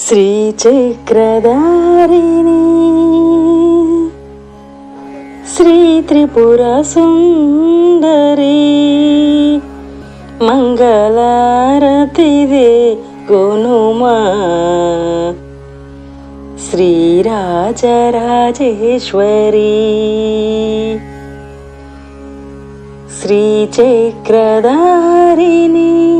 శ్రీచక్రధారిణి. శ్రీ త్రిపుర సుందరి మంగళారతిదే గోనుమా. శ్రీరాజరాజేశ్వరీ. శ్రీచక్రధారిణీ.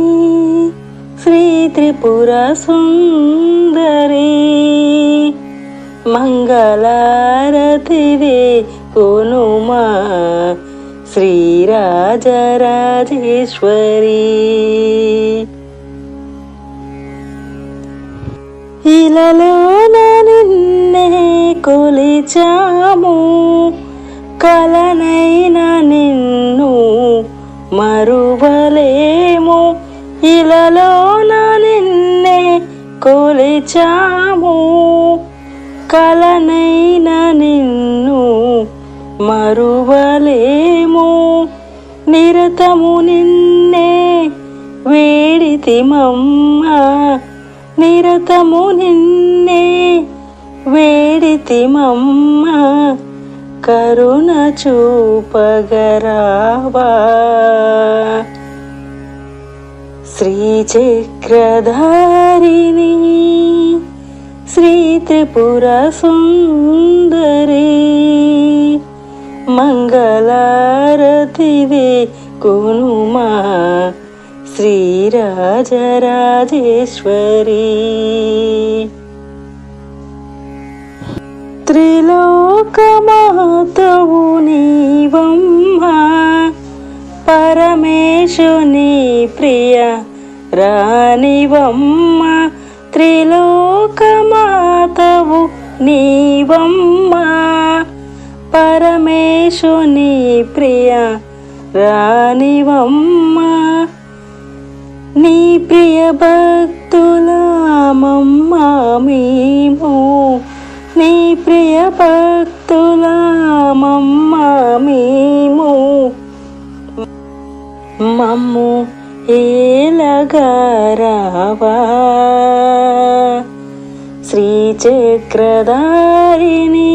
శ్రీ త్రిపుర సుందరి మంగళారతిదే కొనుమా శ్రీరాజరాజేశ్వరి. ఇలలోన నిన్నే కొలిచాము కలనైన నిన్ను మరువ ఇలలోన నిన్నే కొలిచాము. కలనైన నిన్ను మరువలేము. నిరతము నిన్నే వేడితిమమ్మ. నిరతము నిన్నే వేడితిమమ్మ. కరుణ చూపగరావా. శ్రీచక్రధారిణి శ్రీ త్రిపుర సుందరి మంగళారతిదే కునుమా శ్రీరాజరాజేశ్వరి త్రిలోకమాతవు నీవమ్మ పరమేశుని ప్రియ. రానివమ్మ త్రిలోకమాతవు నీవమ్మ. పరమేశుని ప్రియ. రానివమ్మ నీ ప్రియ భక్తుల మేము. నీ ప్రియ భక్తుల మేము. మమ్ము ఏలగారావా? శ్రీచక్రధారిణి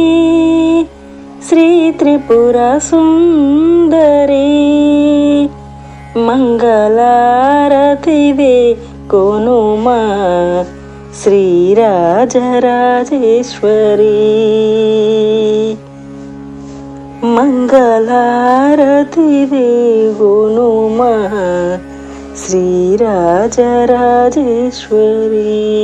శ్రీ త్రిపుర సుందరి మంగళారతివే కొనుమా శ్రీరాజరాజేశ్వరి. మంగళారతివే కొనుమా శ్రీరాజరాజేశ్వరి.